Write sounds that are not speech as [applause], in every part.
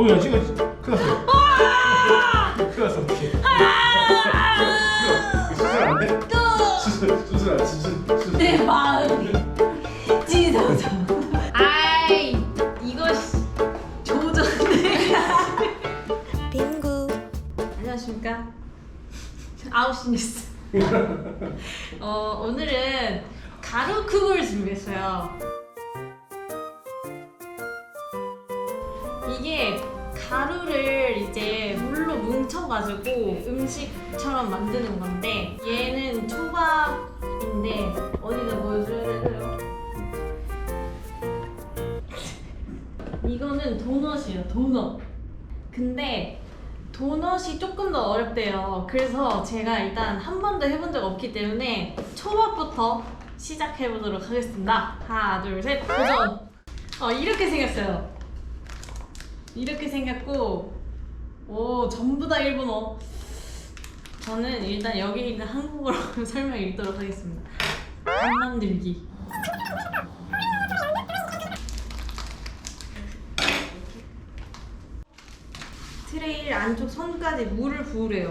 어, 야, 지금 큰일 났어. 큰일 났어, 어떡해. 수술 안 돼? 수술, 수술 안 돼, 수술, 수술. 내 마음이 찢어져. 아이 이거 씨, 조졌네. 빙구 안녕하십니까. 아웃시 뉴스. [laughs] 어 오늘은 가루국을 준비했어요. 가루를 이제 물로 뭉쳐가지고 음식처럼 만드는 건데 얘는 초밥인데 어디다 보여줘야 되나요? 이거는 도넛이에요 도넛. 근데 도넛이 조금 더 어렵대요. 그래서 제가 일단 한 번도 해본 적 없기 때문에 초밥부터 시작해 보도록 하겠습니다. 하나 둘 셋 도전! 어 이렇게 생겼어요 이렇게 생겼고 오 전부 다 일본어. 저는 일단 여기 있는 한국어로 [laughs] 설명 읽도록 하겠습니다. 안 만들기. 트레이 안쪽 선까지 물을 부으래요.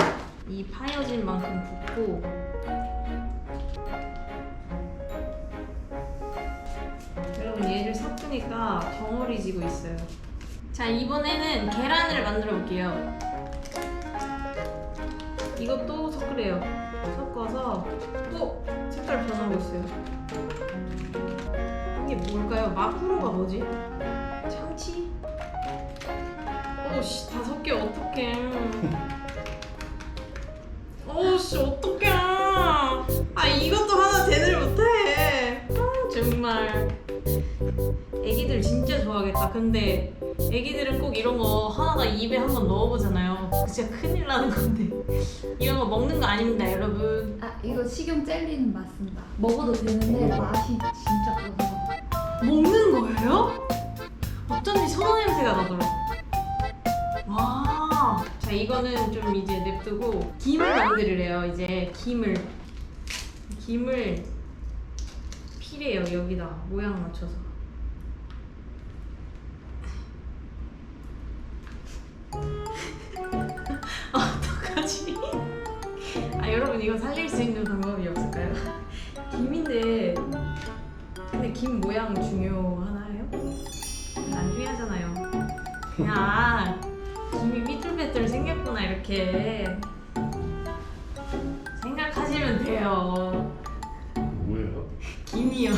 이 파여진 만큼 붓고. 여러분 얘를 섞으니까 덩어리 지고 있어요 자 이번에는 계란을 만들어 볼게요. 이것도 섞으래요. 섞어서 또 색깔 변하고 있어요. 이게 뭘까요? 마프로가 뭐지? 참치? 오씨 다섯 개 어떡해. 오씨 어떡해. 아 이것도 하나 제대로 못해. 아 정말. 애기들 진짜 좋아하겠다. 근데 애기들은 꼭 이런 거 하나가 입에 한 번 넣어보잖아요 진짜 큰일 나는 건데 이런 거 먹는 거 아닙니다 여러분 아 이거 식용 젤리는 맞습니다. 먹어도 되는데 맛이 진짜 고소해. 먹는 거예요? 어쩐지 소다 냄새가 나더라. 와. 자 이거는 좀 이제 냅두고 김을 만들으래요. 이제 김을 김을 피래요 여기다 모양 맞춰서. 아 여러분 이거 살릴 수 있는 방법이 없을까요? [laughs] 김인데 근데 김 모양 중요하나요? 안 중요하잖아요. 그냥 김이 삐뚤빼뚤 생겼구나 이렇게 생각하시면 돼요. 뭐예요? 김이요.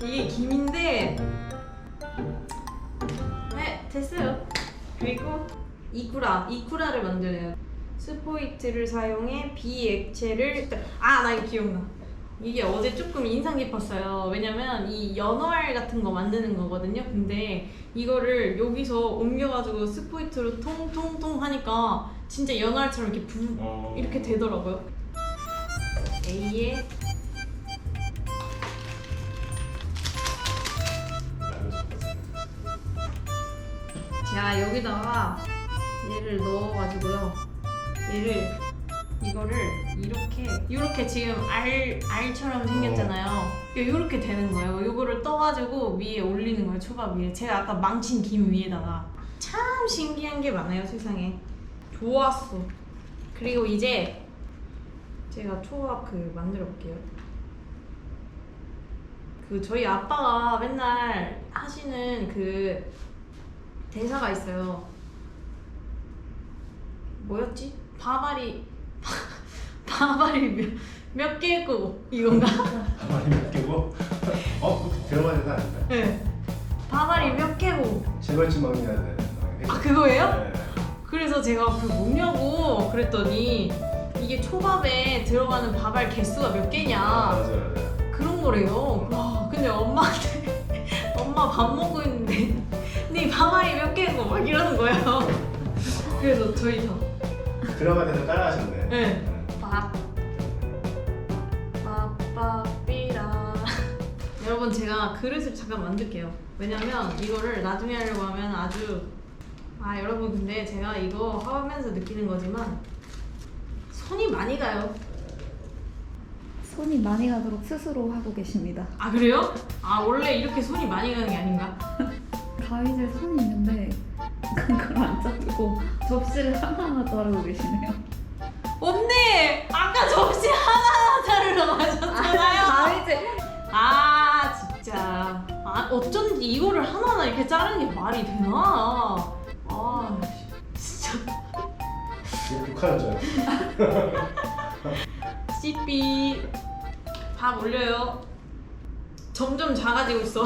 이게 김인데 네 됐어요. 그리고 이쿠라 이쿠라를 만들어요. 스포이트를 사용해 비액체를 아 나 이거 기억나. 이게 어제 조금 인상 깊었어요. 왜냐면 이 연어알 같은 거 만드는 거거든요. 근데 이거를 여기서 옮겨가지고 스포이트로 통통통 하니까 진짜 연어알처럼 이렇게 부, 어... 이렇게 되더라고요. A에 자 여기다가 얘를 넣어가지고요. 얘를 이거를 이렇게 이렇게 지금 알 알처럼 생겼잖아요. 이렇게 되는 거예요. 이거를 떠가지고 위에 올리는 거예요. 초밥 위에. 제가 아까 망친 김 위에다가 참 신기한 게 많아요 세상에. 좋았어. 그리고 이제 제가 초밥 그 만들어 볼게요. 그 저희 아빠가 맨날 하시는 그 대사가 있어요. 뭐였지? 바바리 [laughs] 바바리 몇, 몇 개고 이건가? 가만히 몇 개고? 어, 그거 들어가야 되나 아닌가? 네. 바바리 몇 개고 먹느냐 돼. 아 그거예요? 네. 그래서 제가 그 뭐냐고 그랬더니 이게 초밥에 들어가는 밥알 개수가 몇 개냐 맞아요, 맞아요. 그런 거래요. 와, 근데 엄마한테 [laughs] 엄마 밥 먹고 있는데 [laughs] 네 밥알이 몇 개고 막 이러는 거예요. 그래서 저희 다 돼서 따라하셨네. 네. 밥, 밥밥비라. [laughs] 여러분 제가 그릇을 잠깐 만들게요. 왜냐면 이거를 나중에 하려고 하면 아주 아 여러분 근데 제가 이거 하면서 느끼는 거지만 손이 많이 가요. 손이 많이 가도록 스스로 하고 계십니다. 아 그래요? 아 원래 이렇게 손이 많이 가는 게 아닌가? [laughs] 가위질 손이 있는데 그걸 안 자르고 접시를 하나하나 자르고 계시네요. 언니 아까 접시 하나하나 자르러 가셨잖아요. 다르지? 아 진짜 아 어쩐지 이거를 하나하나 이렇게 자르는 게 말이 되나? 아 진짜 이거 욕하는 줄 알았어. 씨삐 밥 올려요. 점점 작아지고 있어.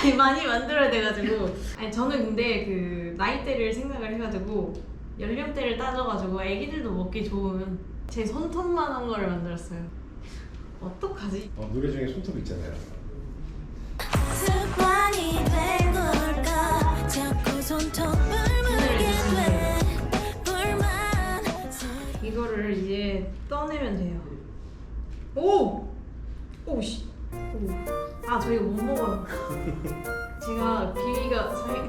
아니 많이 만들어야 돼가지고 아니 저는 근데 그 나이대를 생각을 해가지고 연령대를 따져가지고 애기들도 먹기 좋은 제 손톱만한 거를 만들었어요. 어떡하지? 어, 노래 중에 손톱 있잖아요. 습관이 된 걸까 자꾸 손톱을 물게 돼 불만 이거를 이제 떠내면 돼요. 오! 오씨. 오. 아, 저 이거 못 먹어요. 제가 비위가 살...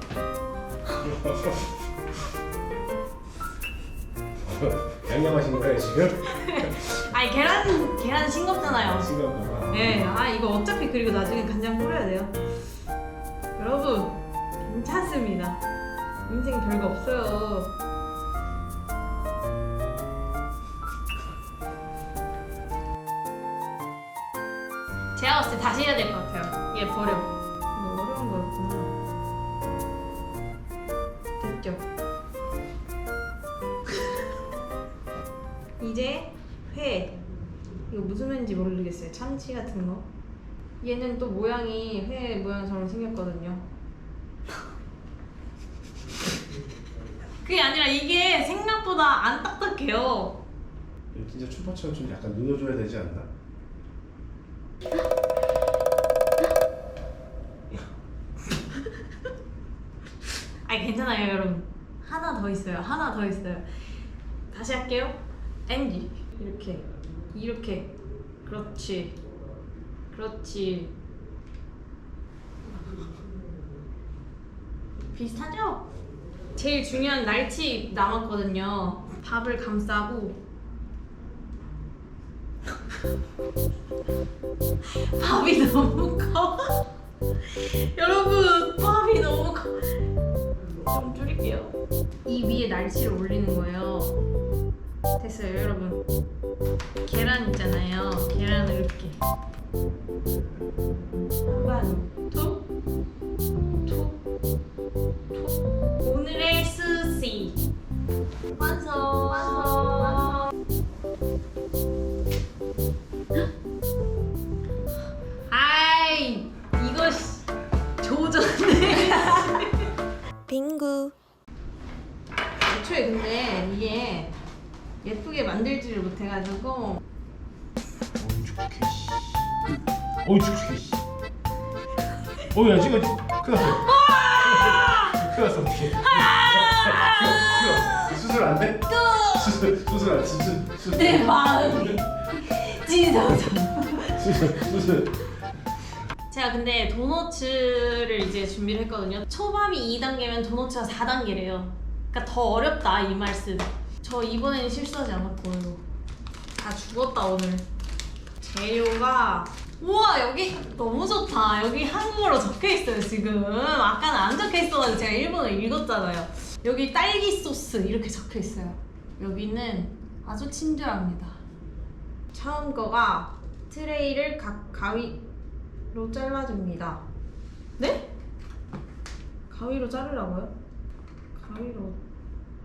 [laughs] 양념하신 거예요 지금? [laughs] 아니, 계란, 계란 싱겁잖아요. 싱거운가 네, 아, 이거 어차피 그리고 나중에 간장 뿌려야 돼요. 여러분, 괜찮습니다. 인생 별거 없어요. 제가 봤을 때 다시 해야 될 것 같아요. 얘 버려. 이거 어려운 거였구나. 됐죠? [laughs] 이제 회. 이거 무슨 회인지 모르겠어요. 참치 같은 거. 얘는 또 모양이 회 모양처럼 생겼거든요. [laughs] 그게 아니라 이게 생각보다 안 딱딱해요. 이거 진짜 초파처럼 좀 약간 눌러줘야 되지 않나? 아니 괜찮아요 여러분. 하나 더 있어요. 하나 더 있어요. 다시 할게요. NG 이렇게. 이렇게. 그렇지. 그렇지. 비슷하죠? 제일 중요한 날치 남았거든요. 밥을 감싸고. [laughs] 밥이 너무 커. [laughs] 여러분 밥이 너무 커 좀 줄일게요. 이 위에 날치를 올리는 거예요. 됐어요, 여러분. 계란 있잖아요. 계란을 이렇게 한, 투, 투, 어이 씨. 어야 지금 큰일 났어. 큰일 났어. 큰일 났어. 수술 안 돼? 수술 수술 안 수술 수술 내 마음이 찢어져. 수술 수술. 제가 근데 도너츠를 이제 준비를 했거든요. 초밥이 2단계면 도너츠가 4단계래요. 그러니까 더 어렵다 이 말씀. 저 이번에는 실수하지 않을 거예요. 다 죽었다 오늘. 재료가 우와 여기 너무 좋다. 여기 한국어로 적혀 있어요 지금. 아까는 안 적혀 있어가지고 제가 일본어를 읽었잖아요. 여기 딸기 소스 이렇게 적혀 있어요. 여기는 아주 친절합니다. 처음 거가 트레이를 각 가위로 잘라줍니다. 네? 가위로 자르라고요? 가위로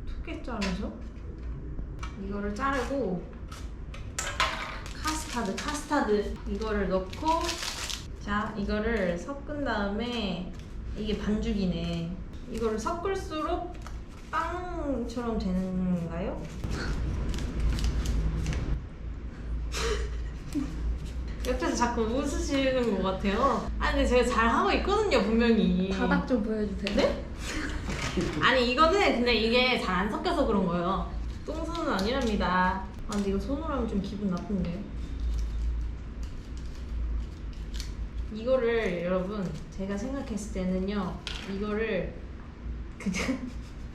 두께 자르죠? 이거를 자르고 카스타드, 카스타드 이거를 넣고 자 이거를 섞은 다음에 이게 반죽이네. 이거를 섞을수록 빵처럼 되는 건가요? [laughs] 옆에서 자꾸 웃으시는 것 같아요. 아니 근데 제가 잘 하고 있거든요 분명히. 바닥 좀 보여주세요. 네? 아니 이거는 근데 이게 잘 안 섞여서 그런 거예요. 똥손은 아니랍니다. 아 근데 이거 손으로 하면 좀 기분 나쁜데. 이거를 여러분 제가 생각했을 때는요 이거를 그냥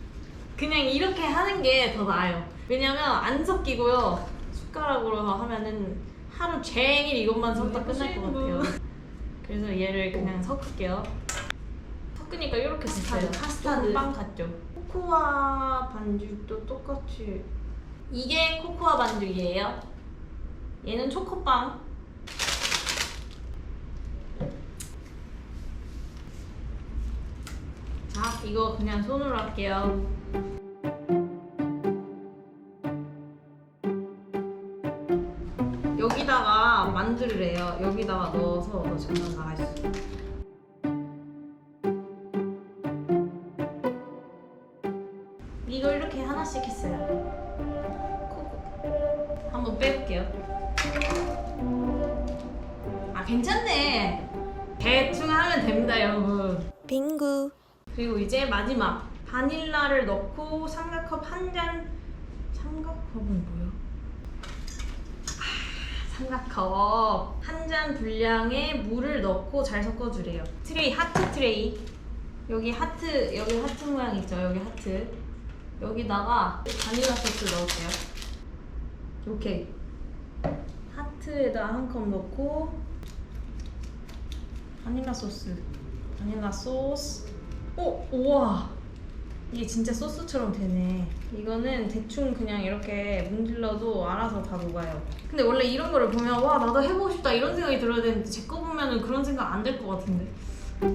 [laughs] 그냥 이렇게 하는 게 더 나아요. 왜냐면 안 섞이고요. 숟가락으로 하면은 하루 종일 이것만 섞다 끝날 것 같아요. [laughs] 그래서 얘를 그냥 섞을게요. 섞으니까 이렇게 비슷하죠. 카스타드 빵 같죠. 코코아 반죽도 똑같이. 이게 코코아 반죽이에요. 얘는 초코빵. 자, 이거 그냥 손으로 할게요. 여기다가 만들래요. 여기다가 넣어서 너 장난 나가 있어. 이거 이렇게 하나씩 했어요. 한번 빼볼게요. 아 괜찮네. 대충 하면 됩니다, 여러분. 이제 마지막 바닐라를 넣고 삼각컵 한 잔. 삼각컵은 뭐야? 아, 삼각컵 한 잔 분량의 물을 넣고 잘 섞어주래요. 트레이 하트 트레이. 여기 하트 여기 하트 모양 있죠? 여기 하트. 여기다가 바닐라 소스 넣을게요. 오케이. 하트에다 한 컵 넣고 바닐라 소스. 바닐라 소스. 오, 우와. 이게 진짜 소스처럼 되네. 이거는 대충 그냥 이렇게 문질러도 알아서 다 녹아요. 근데 원래 이런 거를 보면 와 나도 해보고 싶다 이런 생각이 들어야 되는데 제 거 보면은 그런 생각 안 들 것 같은데.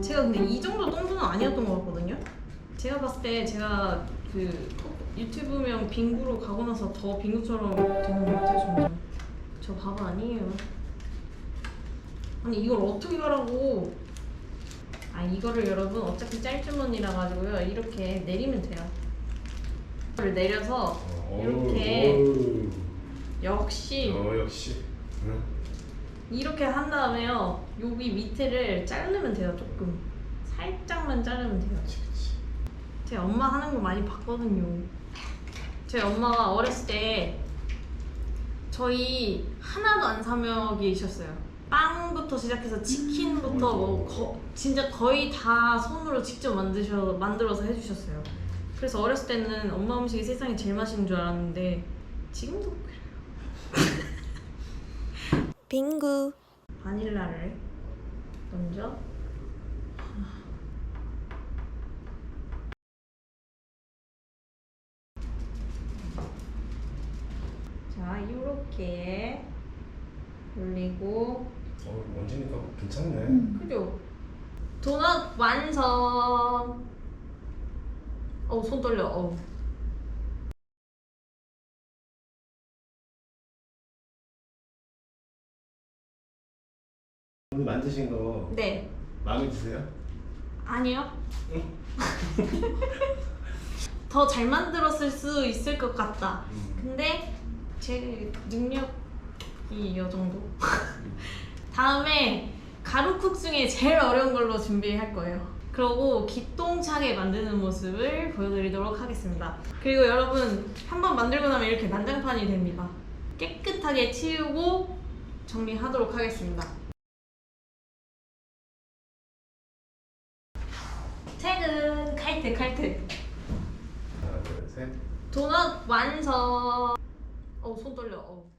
제가 근데 이 정도 똥수는 아니었던 것 같거든요. 제가 봤을 때 제가 그 유튜브명 빙구로 가고 나서 더 빙구처럼 되는 것 같아요 점점. 저 바보 아니에요. 아니 이걸 어떻게 가라고? 아 이거를 여러분 어차피 짤주머니라 가지고요 이렇게 내리면 돼요. 이거를 내려서 이렇게 어우, 역시 어 역시. 응. 이렇게 한 다음에요 여기 밑에를 자르면 돼요 조금 살짝만 자르면 돼요. 제 엄마 하는 거 많이 봤거든요. 제 엄마가 어렸을 때 저희 하나도 안 사며 계셨어요. 빵부터 시작해서 치킨부터 뭐 거, 진짜 거의 다 손으로 직접 만드셔 만들어서 해주셨어요. 그래서 어렸을 때는 엄마 음식이 세상에 제일 맛있는 줄 알았는데 지금도 그래요. [laughs] 빙구 바닐라를 먼저 자 이렇게 올리고 어 먼지니까 괜찮네. 음. 그죠? 도넛 완성 어우 손 떨려 어우 오늘 만드신 거 네 마음에 드세요? 아니요 [laughs] 더 잘 만들었을 수 있을 것 같다 음. 근데 제 능력 이이 정도. [laughs] 다음에 가루쿡 중에 제일 어려운 걸로 준비할 거예요. 그러고 기똥차게 만드는 모습을 보여드리도록 하겠습니다. 그리고 여러분 한번 만들고 나면 이렇게 난장판이 됩니다. 깨끗하게 치우고 정리하도록 하겠습니다. 퇴근 칼퇴 칼퇴 하나 둘 셋. 도넛 완성. 어우 손 떨려. 어우.